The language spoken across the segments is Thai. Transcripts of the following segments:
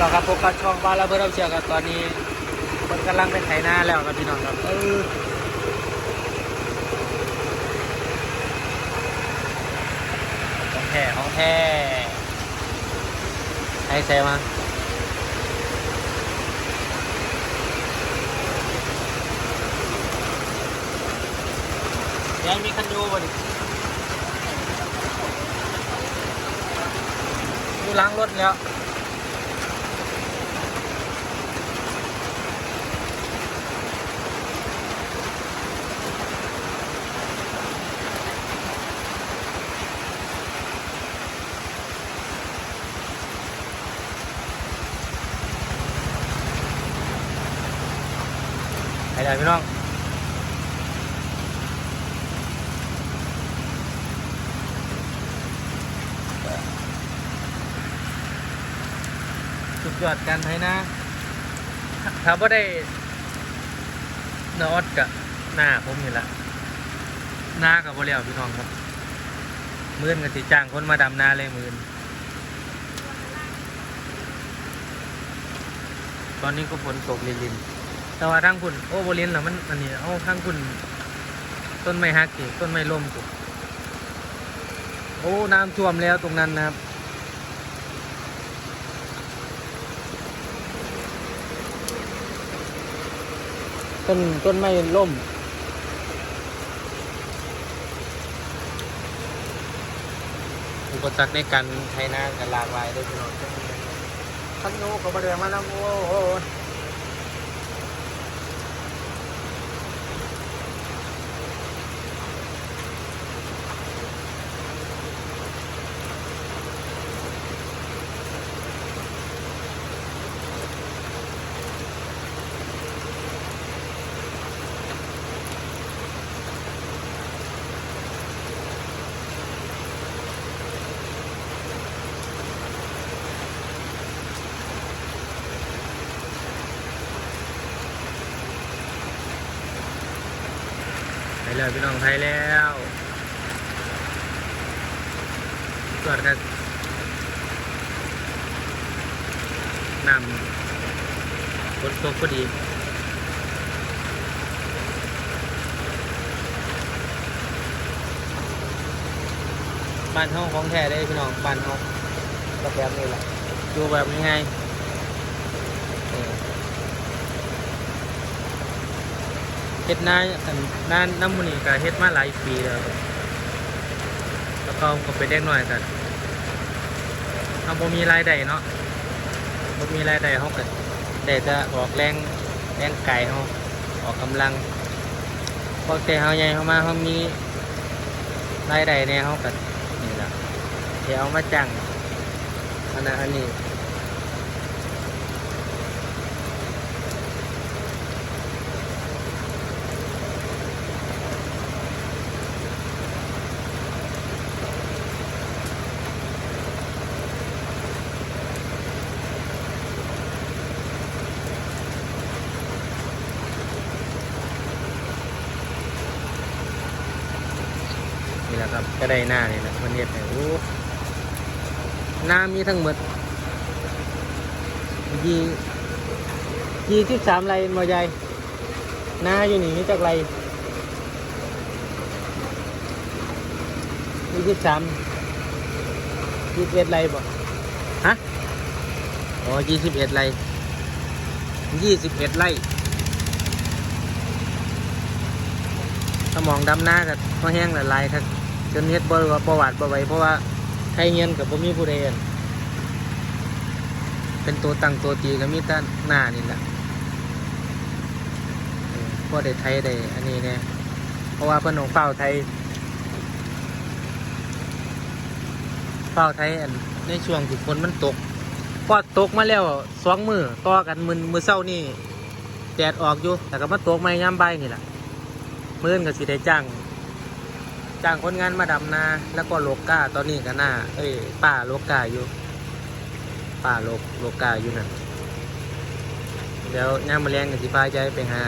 น้องครับพบกับช่องบ้านเราเพื่อนเราเชียร์กันตอนนี้มันกำลังไปไถนาแล้วครับพี่น้องครับเออของแท้ของแท้ใครใส่มายังมีคันยูบ่ดิอยู่ล้างรถแล้ว ไปเลยพี่น้องสุดยอดการไถนาถ้าว่าได้นอดกับหน้าผมนี่แหละหน้ากับบริเวพี่น้องครับมือนกับสิจ้างคนมาดำนาเลยมือนตอนนี้ก็ฝนตกลินๆ แต่ว่าทางคุณโอ้โบลินเหรอมันอันนี้เอาทางคุณต้นไม้ฮักอีกต้นไม้ล่มกูโอ้น้ำท่วมแล้วตรงนั้นนะครับต้นต้นไม้ล่มอุปสรรคในการใช้นากันหลากหลายเลยพี่น้องท่านโน้ก็มาเดินมาแล้วโอ้ โหไปเลยพี่น้องไทยแล้วตรวจกันนำฝนตกพอดีบ้านห้องของแท้ได้พี่น้องบ้านห้องก็แบบนี้แหละดูแบบง่ายๆนี่ เฮ็ดนาอันนานน้ำมันนี่ก็เฮ็ดมาหลายปีแล้วแล้วก็ก็ไปเด็กน้อยกันเราบ่มีรายได้เนาะบ่มีรายได้เฮาก็ได้แต่ออกแรงแรงไกายเฮาออกกำลังพอแต่เฮาใหญ่เฮามาเฮามีรายได้แน่เฮาก็นี่แหละเดี๋ยวเอามาจ้างอันนั้นอันนี้ นะครับ ก็ได้หน้านี่แหละมันเห็ดเนี่ยโอ้หน้ามีทั้งหมดยี่ยี่สิบสามไรมอใหญ่หน้าอยู่นี่มีจักไรยี่สิบสามยี่สิบเอ็ดไรบ่ฮะอ๋อยี่สิบเอ็ดไรยี่สิบเอ็ดไรสมองดำหน้ากับพอแห้งละลายครับ จนเฮ็ดบ่ว่าประวัติบ่ไหวเพราะว่าใครเงียนกับบ่มีผู้ใดเห็นเป็นตัวตั้งตัวตีก็มีแต่หน้านี่แหละเออพอได้ไทยได้อันนี้เนี่ยเพราะว่าเพิ่นของเฝ้าไทยเฝ้าไทยอันในช่วงที่ฝนมันตกพอตกมาแล้วสองมือต่อกันมือมือเศร้านี่แดดออกอยู่แต่ก็มาตกไม่ยามบ่ายนี่แหละมื่นก็สิได้จ้าง จ้างคนงานมาดำนา แล้วก็โลก้าตอนนี้ก็หน้า เอ้ยป้าโลก้าอยู่ป้าโลกโลก้าอยู่นั่นเดี๋ยวย่ามมาเลี้ยงกับสิพาใจไปหา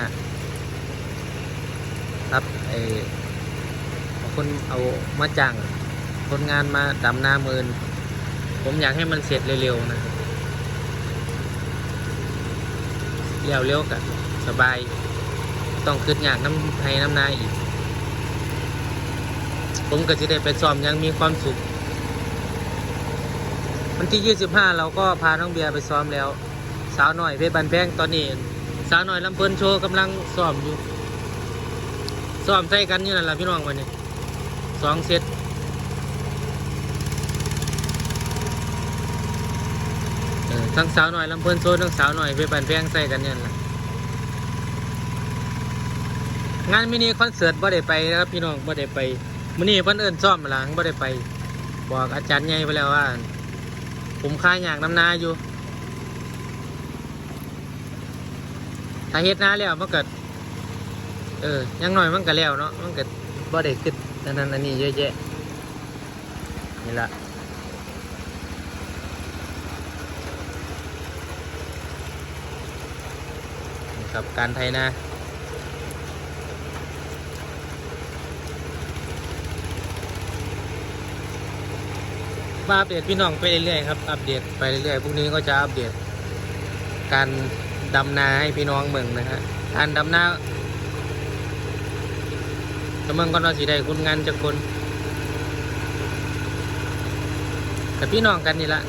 รับไอ้คนเอามาจ้างคนงานมาดำนามื่นผมอยากให้มันเสร็จเร็วๆนะเร็วๆกันสบาย ต้องขึ้นอยากน้ำให้น้ำนาอีก ผมก็จะได้ไปซ้อมยังมีความสุข วันที่ 25 เราก็พาน้องเบียร์ไปซ้อมแล้ว สาวหน่อยเพชรบันแพงตอนนี้ สาวหน่อยลำเพลินโชว์กำลังซ้อมอยู่ซ้อมใส่กันอยู่นั่นแหละพี่น้องวันนี้สองเซตทั้งสาวหน่อยลำเพลินโชว์ทั้งสาวหน่อยเพชรบันแพงใส่กันเนี่ยแหละงานมินิคอนเสิร์ตบ่ได้ไปนะครับพี่น้องบ่ได้ไป มื้อนี้เพิ่นเอิ้นซ้อมหลังบ่ได้ไป บอกอาจารย์ใหญ่ไปแล้วว่า ผมค่าอยากน้ำนาอยู่ถ้าเฮ็ดนาแล้วมันก็เออยังหน่อยมันก็แล้วเนาะมันก็บ่ได้ขึ้นอันนั้นอันนี้เยอะแยะนี่ละครับการไทยนา มาอัปเดตพี่น้องไปเรื่อยๆครับ อัปเดตไปเรื่อยๆพรุ่งนี้ก็จะอัปเดต การดำนาให้พี่น้องเมืองนะฮะการดำนาถ้าเมืองก็นอสีได้คุณงานจากคนแต่พี่น้องกันนี่ละ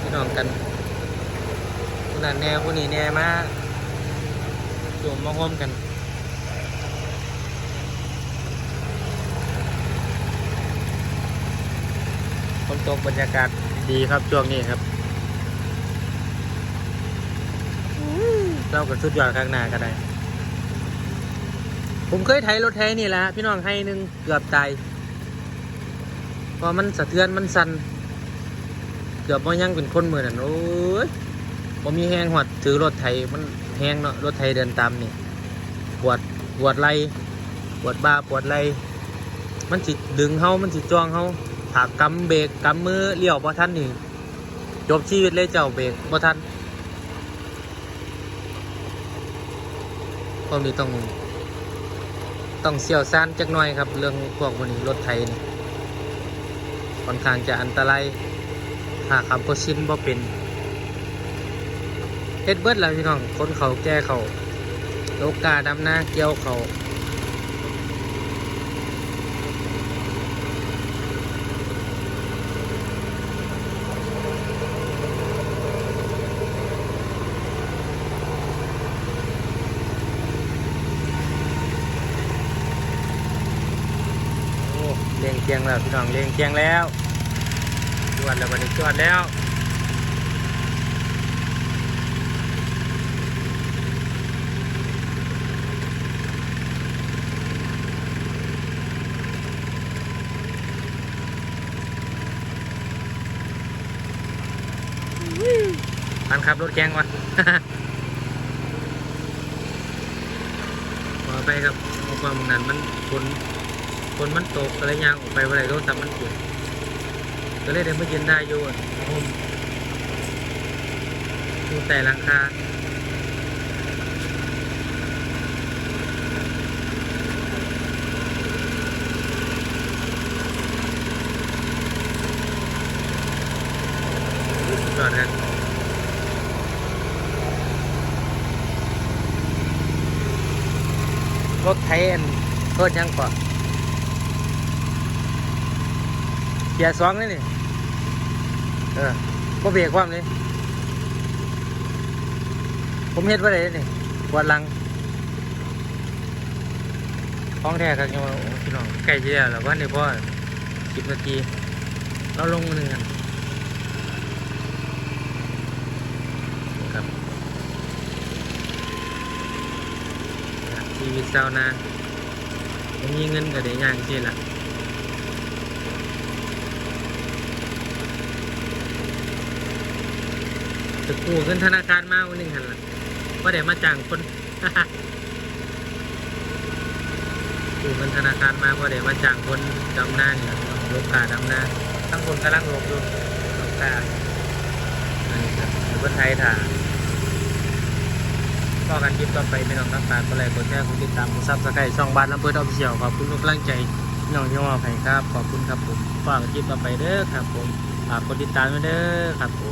พี่น้องกันนนั้นแน่คนนี้แน่มาโยมมาร่วมกัน นตกบรรยากาศดีครับช่วงนี้ครับเราก็สุดยอดข้างหน้าก็ได้ ผมเคยไถรถไถนี่แหละฮะพี่น้องให้หนึ่งเกือบตายเพอมันสะเทือนมันสั่นเกือบว่ายังเป็นคนมือนั่นโอ้ยบ่มีแห้งหอดถือรถไถมันแห้งเนาะรถไถเดินตามนี่ปวดปวดไหลปวดบ่าปวดไหลมันจิดึงเฮามันจิจ้องเฮา ถากกำเบรกกำมือเลี้ยวบ่ทันนี่จบชีวิตเลยเจ้าเบรกบ่ทันพวกนี้ต้อง ต้องเสี่ยวซ่านจักหน่อยครับ เรื่องพวกวันนี้รถไทยนี่ค่อนข้างจะอันตรายหากขับบ่ชินบ่เป็นเฮ็ดเบิดแล้วพี่น้องคนเขาแก้เขาโลกาดำหน้าเกี่ยวเขา โอ้เลี้ ยงเกียงแล้วพี่น้องเลี้ยงเกียงแล้วจวดแล้ววันนี้จวดแล้วมันขับรถแกงวะขอไปครับเพราะความนั้นมันฝน ฝนมันตกอะไรยางออกไปอะไรก็ทำมันปวดก็เลยได้มายืนได้อยู่ผมอยู่แต่หลังคาก่อนนรถไทยอันโทษยังก่อน เกียร์สองนี่นี่ เออก็เบรกความเลยผมเฮ็ดไว้เลยนี่ปวดหลังท้องแท้ครับยังโอ้พี่น้องใกล้จะแล้วแล้ววันนี้พ่อสิบนาทีเราลงหนึ่งกันครับชีวิตเศร้านาไม่มีเงินก็ได้ย่างสิล่ะ จะกู้เงินธนาคารมาวันหนึ่งหันละว่าเดี๋ยวมาจ้างคนกู้เงินธนาคารมาว่าเดี๋ยวมาจ้างคนดำหน้าเนี่ยลูกค้าดำหน้าทั้งคนกำลังลงอยู่ลูกค้าอันนี้ครับคนไทยถ่าก็กันคลิปต่อไปเป็นน้องรับการก็เลยกดแชร์กดติดตามกดซับสไครต์ช่องบ้านลำเบิดออฟเชียลขอบคุณทุกกำลังใจพี่น้องที่มาให้ครับ ขอบคุณครับผมฝากคลิปต่อไปเด้อครับผมฝากกดติดตามไว้เด้อครับผม